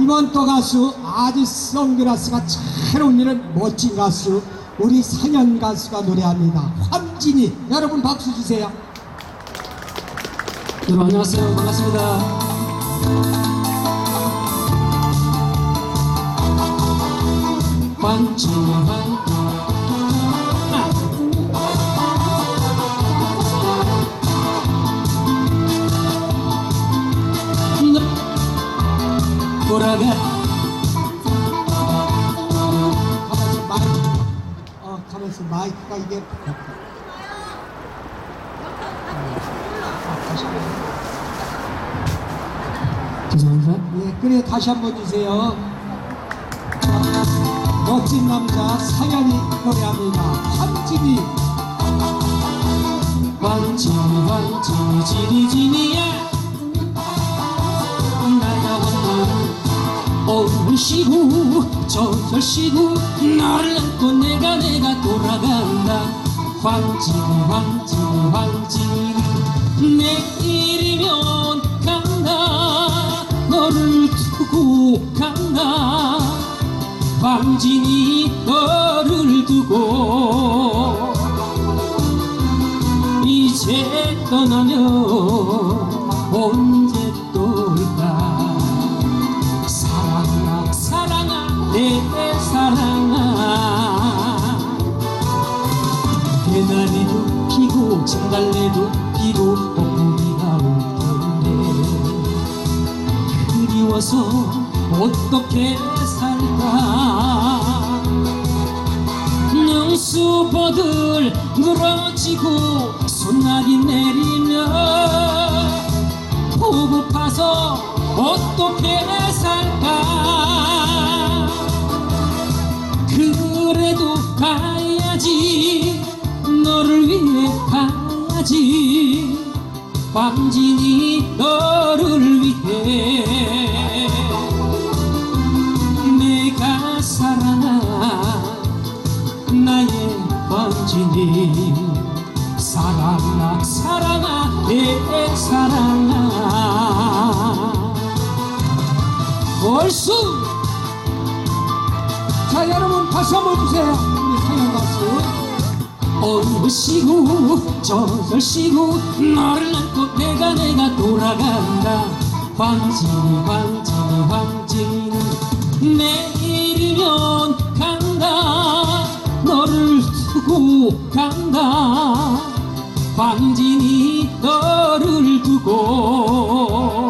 이번 또 가수 아주 선글라스가 잘 어울리는 멋진 가수 우리 산현 가수가 노래합니다. 환진이 여러분 박수 주세요. 여러분 안녕하세요 반갑습니다 환청한 돌아가 가만있어. 마이크 어 가만있어 마이크가 이게 죄송합니다. 예 그래 다시 한번 주세요. 멋진 남자 산현이 노래합니다. 환진이. 환청 환청 지리지니야 쉬고 저절 쉬고 나를 안고 내가 내가 돌아간다. 황진 황진 황진 내일이면 간다. 너를 두고 간다. 황진이 너를 두고 피고 진달래도 피고 봄비가 올 텐데 그리워서 어떻게 살까? 능수보들 늘어지고 광진이 너를 위해 내가 사랑한 나의 광진이 사랑아 사랑아 내 사랑아. 얼쑤! 자 여러분 다시 한번 주세요. 우리 산현 가수 어느 쉬고 저절 쉬고 너를 안고 내가 내가 돌아간다. 황진이 황진이 황진이 내일이면 간다. 너를 두고 간다. 황진이 너를 두고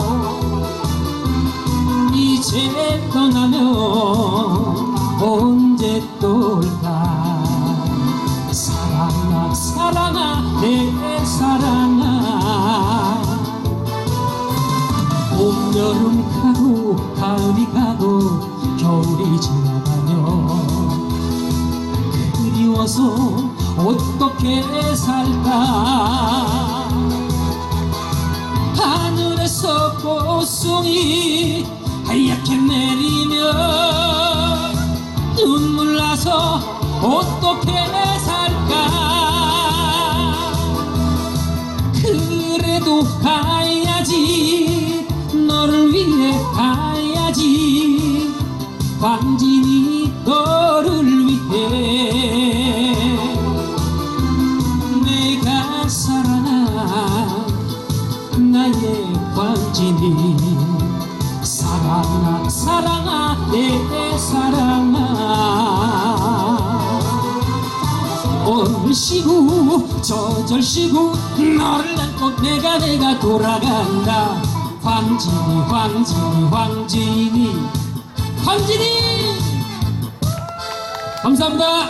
이제 떠나면 언 사랑아 내 사랑아. 봄 여름 가고 가을이 가고 겨울이 지나가면 그리워서 어떻게 살까? 하늘에서 꽃송이 하얗게 내리면 눈물 나서 어떻게 살까 그래도 가야지. 너를 위해 가야지. 광진이 너를 위해. 내가 사랑한 나의 광진이 사랑아 사랑아 내 사랑아. 오늘 저절 쉬고 너를 안고 내가 내가 돌아간다. 황진이 황진이 황진이. 황진이! 감사합니다